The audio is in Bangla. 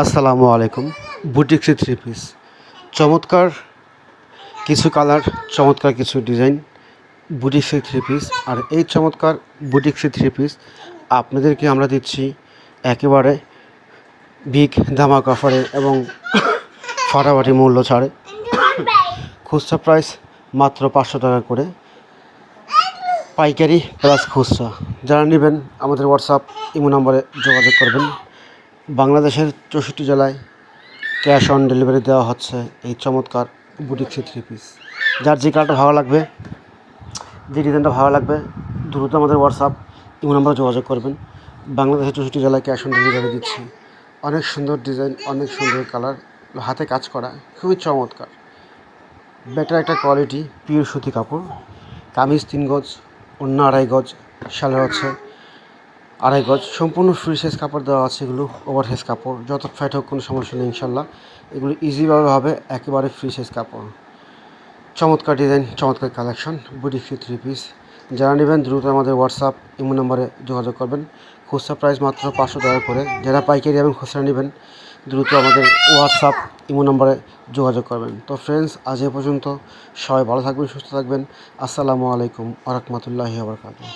আসসালামু আলাইকুম। বুটিক্সি থ্রি পিস চমৎকার কিছু কালার চমৎকার কিছু ডিজাইন বুটিক্সি থ্রি পিস আর এই চমৎকার বুটিক্সি থ্রি পিস আপনাদেরকে আমরা দিচ্ছি একেবারে বিগ ধামাক অফারে এবং ফাটাফাটি মূল্য ছাড়ে। খুচরা প্রাইস মাত্র পাঁচশো টাকা করে। পাইকারি প্লাস খুচরা। যারা নেবেন আমাদের হোয়াটসঅ্যাপ ইমো নম্বরে যোগাযোগ করবেন। বাংলাদেশের চৌষট্টি জেলায় ক্যাশ অন ডেলিভারি দেওয়া হচ্ছে এই চমৎকার বুটিক্সি থ্রি পিস। যার যে কালারটা ভালো লাগবে, যে ডিজাইনটা ভালো লাগবে, দ্রুত আমাদের হোয়াটসঅ্যাপ ইমো নম্বরে যোগাযোগ করবেন। বাংলাদেশের চৌষট্টি জেলায় ক্যাশ অন ডেলিভারি দিচ্ছি। অনেক সুন্দর ডিজাইন, অনেক সুন্দর কালার, হাতে কাজ করা, খুবই চমৎকার। বেটার একটা কোয়ালিটি পিওর সুতি কাপড়। কামিজ তিন গজ অন্য আড়াই গজ, শালের হচ্ছে আড়াই গজ। সম্পূর্ণ ফ্রি সাইজ কাপড় দেওয়া আছে এগুলো ওভার সাইজ কাপড়। যত ফ্যাট হোক, কোনো সমস্যা নেই ইনশাল্লাহ এগুলো ইজিভাবে হবে, একেবারে ফ্রি সাইজ কাপড়। চমৎকার ডিজাইন চমৎকার কালেকশন বুটি ফ্রি থ্রি পিস যারা নেবেন, দ্রুত আমাদের হোয়াটসঅ্যাপ ইমো নম্বরে যোগাযোগ করবেন। খুচরা প্রাইস মাত্র পাঁচশো টাকা করে। যারা পাইকারি এবং খুচরা নেবেন, দ্রুত আমাদের হোয়াটসঅ্যাপ ইমো নম্বরে যোগাযোগ করবেন। তো ফ্রেন্ডস আজ এ পর্যন্ত সবাই ভালো থাকবেন, সুস্থ থাকবেন। আসসালামু আলাইকুম আ রহমতুল্লাহি আবরকাতুহ